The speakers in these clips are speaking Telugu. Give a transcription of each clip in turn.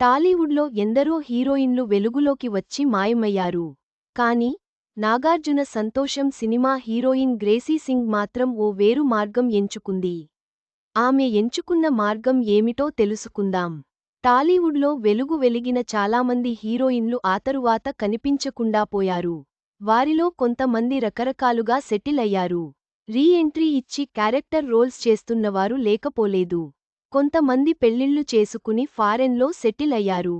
టాలీవుడ్లో ఎందరో హీరోయిన్లు వెలుగులోకి వచ్చి మాయమయ్యారు. కాని నాగార్జున సంతోషం సినిమా హీరోయిన్ గ్రేసీ సింగ్ మాత్రం ఓ వేరు మార్గం ఎంచుకుంది. ఆమె ఎంచుకున్న మార్గం ఏమిటో తెలుసుకుందాం. టాలీవుడ్లో వెలుగు వెలిగిన చాలామంది హీరోయిన్లు ఆ తరువాత కనిపించకుండా పోయారు. వారిలో కొంతమంది రకరకాలుగా సెటిల్ అయ్యారు. రీ ఎంట్రీ ఇచ్చి క్యారెక్టర్ రోల్స్ చేస్తున్నవారు లేకపోలేదు. కొంతమంది పెళ్ళిళ్ళు చేసుకుని ఫారెన్లో సెటిల్ అయ్యారు.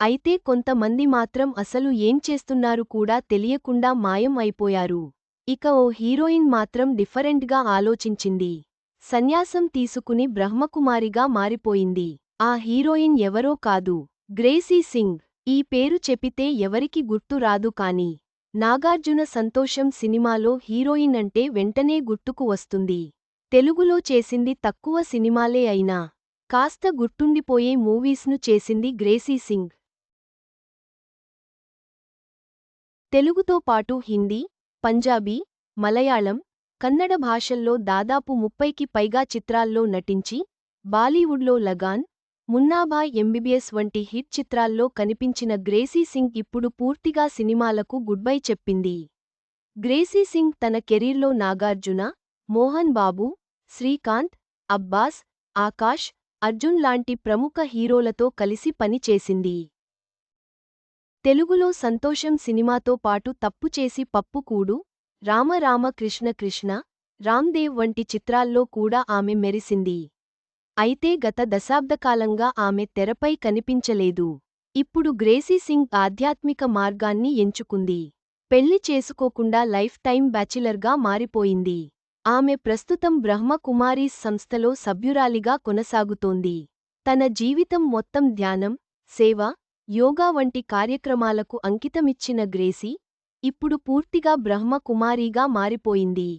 అయితే కొంతమంది మాత్రం అసలు ఏం చేస్తున్నారు కూడా తెలియకుండా మాయం అయిపోయారు. ఇక ఓ హీరోయిన్ మాత్రం డిఫరెంట్గా ఆలోచించింది. సన్యాసం తీసుకుని బ్రహ్మకుమారిగా మారిపోయింది. ఆ హీరోయిన్ ఎవరో కాదు. గ్రేసీ సింగ్. ఈ పేరు చెపితే ఎవరికి గుర్తు రాదు కాని నాగార్జున సంతోషం సినిమాలో హీరోయిన్ అంటే వెంటనే గుర్తుకు వస్తుంది. తెలుగులో చేసింది తక్కువ సినిమాలే అయినా కాస్త గుర్తుండిపోయే మూవీస్ను చేసింది గ్రేసీ సింగ్. తెలుగుతో పాటు హిందీ పంజాబీ మలయాళం కన్నడ భాషల్లో దాదాపు ముప్పైకి పైగా చిత్రాల్లో నటించి బాలీవుడ్లో లగాన్ మున్నాభాయ్ ఎంబీబీఎస్ వంటి హిట్ చిత్రాల్లో కనిపించిన గ్రేసీ సింగ్ ఇప్పుడు పూర్తిగా సినిమాలకు గుడ్బై చెప్పింది. గ్రేసీ సింగ్ తన కెరీర్లో నాగార్జున మోహన్ బాబు శ్రీకాంత్ అబ్బాస్ ఆకాష్ అర్జున్ లాంటి ప్రముఖ హీరోలతో కలిసి పనిచేసింది తెలుగులో సంతోషం సినిమాతో పాటు తప్పు చేసి పప్పుకూడు రామరామ కృష్ణ కృష్ణ రామ్దేవ్ వంటి చిత్రాల్లో కూడా ఆమె మెరిసింది. అయితే గత దశాబ్దకాలంగా ఆమె తెరపై కనిపించలేదు. ఇప్పుడు గ్రేసీ సింగ్ ఆధ్యాత్మిక మార్గాన్ని ఎంచుకుంది. పెళ్ళి చేసుకోకుండా లైఫ్ టైం బ్యాచిలర్గా మారిపోయింది. ఆమె ప్రస్తుతం బ్రహ్మకుమారీస్ సంస్థలో సభ్యురాలిగా కొనసాగుతోంది. తన జీవితం మొత్తం ధ్యానం సేవ యోగా వంటి కార్యక్రమాలకు అంకితమిచ్చిన గ్రేసీ ఇప్పుడు పూర్తిగా బ్రహ్మ కుమారీగా మారిపోయింది.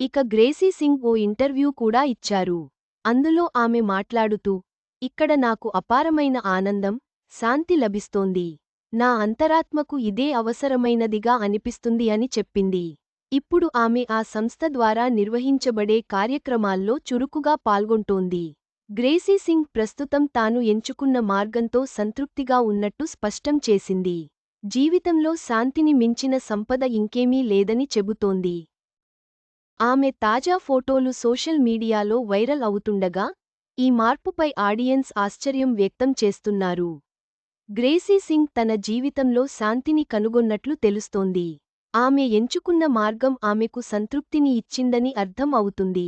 ఇక గ్రేసీ సింగ్ ఓ ఇంటర్వ్యూ కూడా ఇచ్చారు. అందులో ఆమె మాట్లాడుతూ ఇక్కడ నాకు అపారమైన ఆనందం శాంతి లభిస్తోంది. నా అంతరాత్మకు ఇదే అవసరమైనదిగా అనిపిస్తుంది అని చెప్పింది. ఇప్పుడు ఆమె ఆ సంస్థ ద్వారా నిర్వహించబడే కార్యక్రమాల్లో చురుకుగా పాల్గొంటోంది. గ్రేసీ సింగ్ ప్రస్తుతం తాను ఎంచుకున్న మార్గంతో సంతృప్తిగా ఉన్నట్టు స్పష్టం చేసింది. జీవితంలో శాంతిని మించిన సంపద ఇంకేమీ లేదని చెబుతోంది. ఆమె తాజా ఫోటోలు సోషల్ మీడియాలో వైరల్ అవుతుండగా ఈ మార్పుపై ఆడియన్స్ ఆశ్చర్యం వ్యక్తం చేస్తున్నారు. గ్రేసీ సింగ్ తన జీవితంలో శాంతిని కనుగొన్నట్లు తెలుస్తోంది. ఆమె ఎంచుకున్న మార్గం ఆమెకు సంతృప్తిని ఇచ్చిందని అర్థం అవుతుంది.